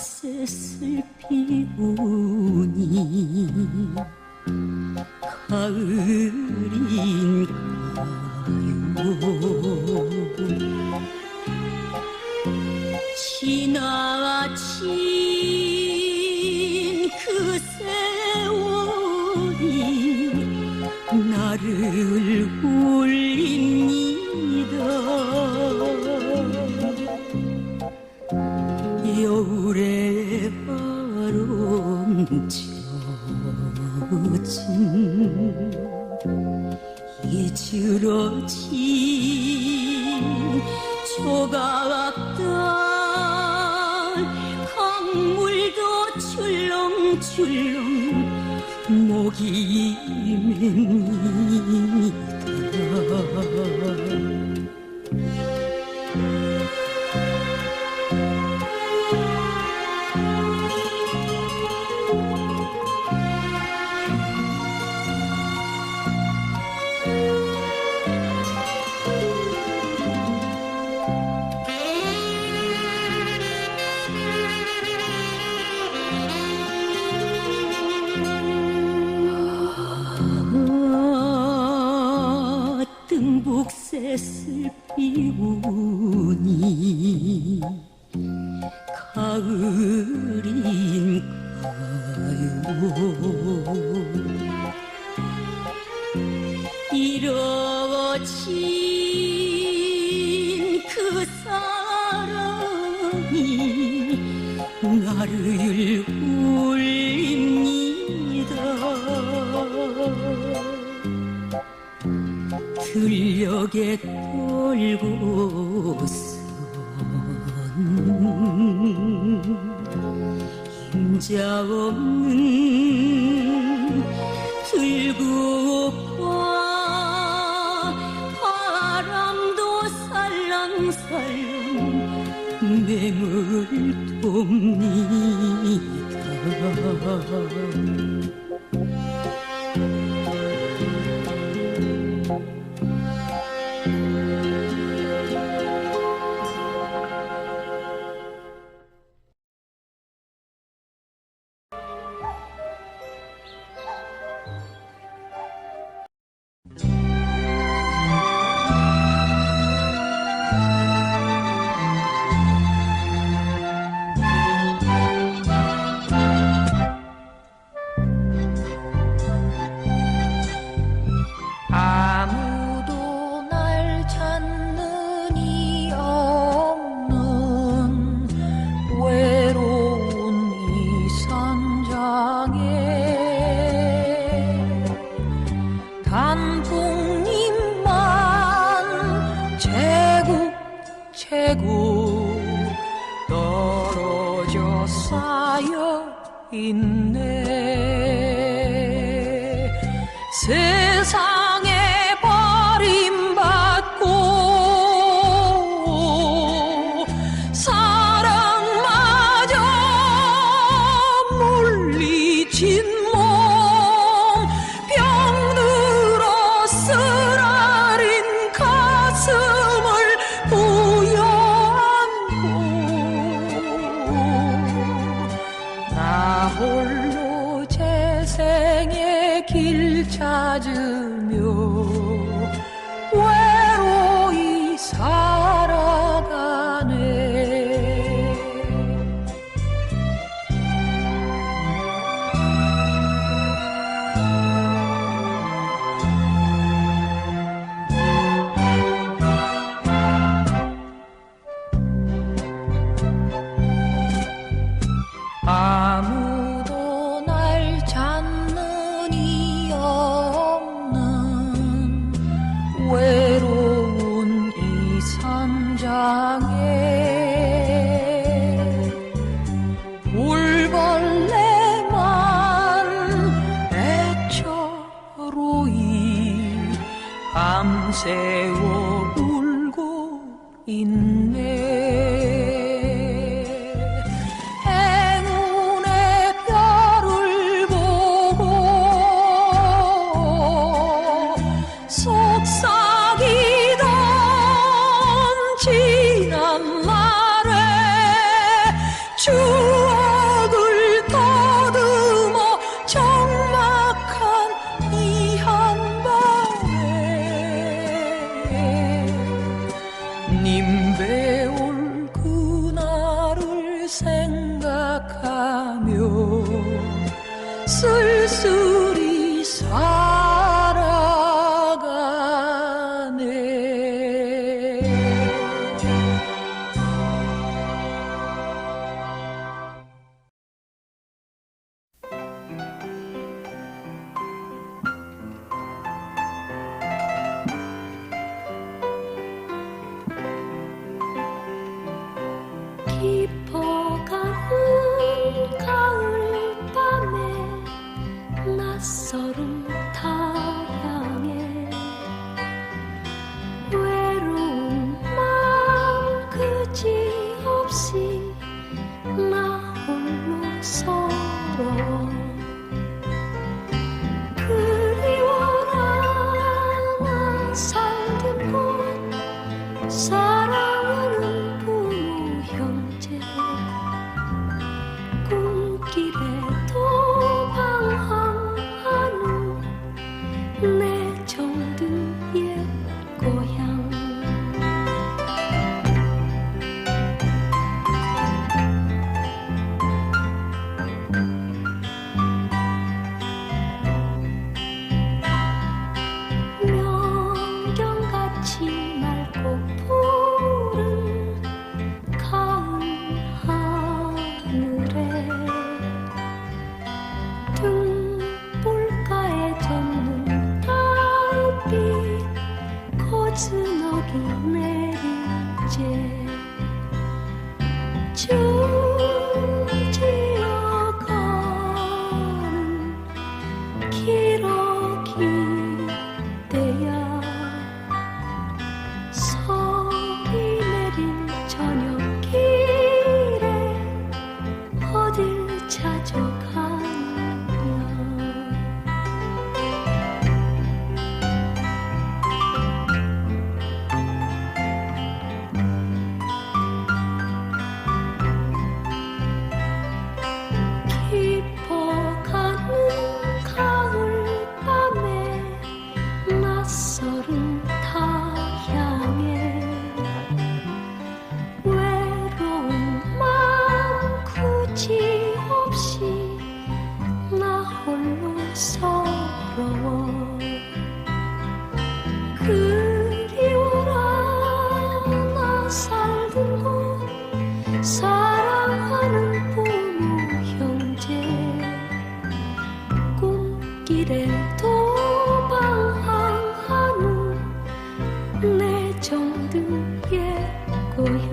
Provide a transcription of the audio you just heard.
옥새슬 피우니 가을인가요? 지나친 그 세월이 나를 울 지어진 예지러진 조각들 강물도 출렁출렁 목이 맹이다 했을 비우니. 가을인가요. 이뤄진 그 사랑이 나를 울고 저녁에 돌고선 임자 없는 들고파 바람도 살랑살랑 맹을 돕니다. 있네. 세상 sé. 사 孤独也过过